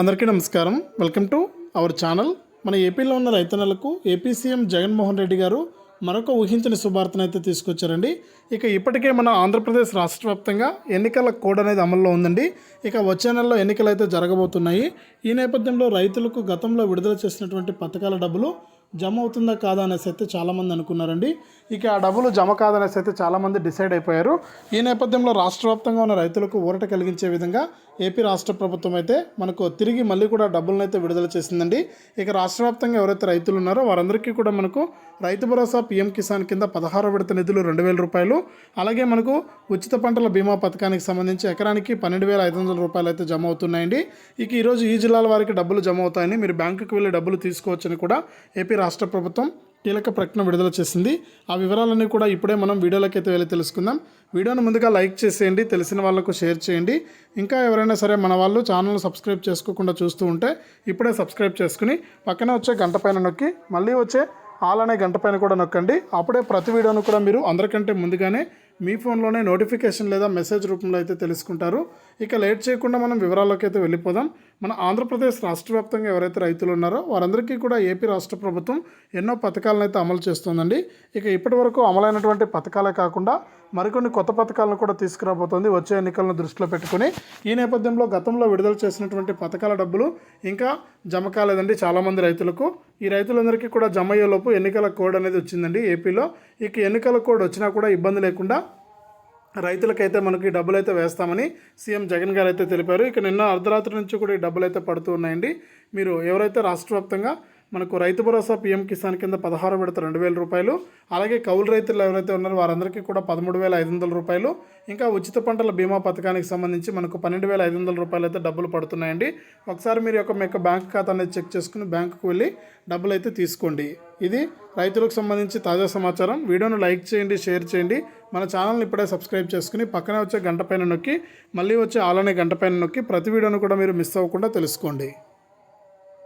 అందరికీ నమస్కారం. Welcome to our channel. మన ఏపీలో ఉన్న రైతన్నలకు ఏపీ సీఎం జగన్మోహన్ రెడ్డి గారు మరొక ఊహించని శుభార్తను అయితే తీసుకొచ్చారండి. ఇక ఇప్పటికే మన ఆంధ్రప్రదేశ్ రాష్ట్ర వ్యాప్తంగా ఎన్నికల కోడ్ అనేది అమల్లో ఉందండి. ఇక వచ్చే నెలలో ఎన్నికలు అయితే జరగబోతున్నాయి. ఈ నేపథ్యంలో రైతులకు గతంలో విడుదల చేసినటువంటి పథకాల డబ్బులు జమ అవుతుందా కాదా అనేసి అయితే చాలామంది అనుకున్నారండి. ఇక ఆ డబ్బులు జమ కాదనేసి అయితే చాలామంది డిసైడ్ అయిపోయారు. ఈ నేపథ్యంలో రాష్ట్ర వ్యాప్తంగా ఉన్న రైతులకు ఊరట కలిగించే విధంగా ఏపీ రాష్ట్ర ప్రభుత్వం అయితే మనకు తిరిగి మళ్ళీ కూడా డబ్బులను అయితే విడుదల చేసిందండి. ఇక రాష్ట్ర వ్యాప్తంగా ఎవరైతే రైతులు ఉన్నారో వారందరికీ కూడా మనకు రైతు భరోసా పీఎం కిసాన్ కింద పదహారు విడత నిధులు రెండు వేల రూపాయలు అలాగే మనకు ఉచిత పంటల బీమా పథకానికి సంబంధించి ఎకరానికి పన్నెండు వేల ఐదు వందల రూపాయలు అయితే జమ అవుతున్నాయండి. ఇక ఈరోజు ఈ జిల్లాల వారికి డబ్బులు జమ అవుతాయని మీరు బ్యాంకుకి వెళ్ళి డబ్బులు తీసుకోవచ్చని కూడా ఏపీ రాష్ట్ర ప్రభుత్వం కీలక ప్రకటన విడుదల చేసింది. ఆ వివరాలన్నీ కూడా ఇప్పుడే మనం వీడియోలోకి అయితే వెళ్ళి తెలుసుకుందాం. వీడియోను ముందుగా లైక్ చేసేయండి తెలిసిన వాళ్ళకు షేర్ చేయండి. ఇంకా ఎవరైనా సరే మన వాళ్ళు ఛానల్ సబ్స్క్రైబ్ చేసుకోకుండా చూస్తూ ఉంటే ఇప్పుడే సబ్స్క్రైబ్ చేసుకుని పక్కనే వచ్చే గంట పైన నొక్కి మళ్ళీ వచ్చే ఆల్ అనే గంట పైన కూడా నొక్కండి. అప్పుడే ప్రతి వీడియోను కూడా మీరు అందరికంటే ముందుగానే మీ ఫోన్లోనే నోటిఫికేషన్ లేదా మెసేజ్ రూపంలో అయితే తెలుసుకుంటారు. ఇక లేట్ చేయకుండా మనం వివరాల్లోకి అయితే వెళ్ళిపోదాం. మన ఆంధ్రప్రదేశ్ రాష్ట్ర వ్యాప్తంగా ఎవరైతే రైతులు ఉన్నారో వారందరికీ కూడా ఏపీ రాష్ట్ర ప్రభుత్వం ఎన్నో పథకాలను అయితే అమలు చేస్తుందండి. ఇక ఇప్పటి వరకు అమలైనటువంటి పథకాలే కాకుండా మరికొన్ని కొత్త పథకాలను కూడా తీసుకురాబోతోంది. వచ్చే ఎన్నికలను దృష్టిలో పెట్టుకుని ఈ నేపథ్యంలో గతంలో విడుదల చేసినటువంటి పథకాల డబ్బులు ఇంకా జమ కాలేదండి చాలామంది రైతులకు. ఈ రైతులందరికీ కూడా జమ అయ్యేలోపు ఎన్నికల కోడ్ అనేది వచ్చిందండి ఏపీలో. ఇక ఎన్నికల కోడ్ వచ్చినా కూడా ఇబ్బంది లేకుండా రైతులకైతే మనకి డబ్బులు అయితే వేస్తామని సీఎం జగన్ గారు అయితే తెలిపారు. ఇక నిన్న అర్ధరాత్రి నుంచి కూడా ఈ డబ్బులు అయితే పడుతూ ఉన్నాయండి. మీరు ఎవరైతే రాష్ట్ర వ్యాప్తంగా మనకు రైతు భరోసా పీఎం కిసాన్ కింద పదహారు విడత రెండు వేల రూపాయలు అలాగే కౌలు రైతులు ఎవరైతే ఉన్నారో వారందరికీ కూడా పదమూడు వేల ఐదు వందల రూపాయలు ఇంకా ఉచిత పంటల బీమా పథకానికి సంబంధించి మనకు పన్నెండు వేల ఐదు వందల రూపాయలు అయితే డబ్బులు పడుతున్నాయండి. ఒకసారి మీరు యొక్క మీ యొక్క బ్యాంక్ ఖాతా అనేది చెక్ చేసుకుని బ్యాంకుకు వెళ్ళి డబ్బులు అయితే తీసుకోండి. ఇది రైతులకు సంబంధించి తాజా సమాచారం. వీడియోను లైక్ చేయండి షేర్ చేయండి. మన ఛానల్ని ఇప్పుడే సబ్స్క్రైబ్ చేసుకుని పక్కనే వచ్చే గంట పైన నొక్కి మళ్ళీ వచ్చే ఆలనే గంట పైన నొక్కి ప్రతి వీడియోను కూడా మీరు మిస్ అవ్వకుండా తెలుసుకోండి.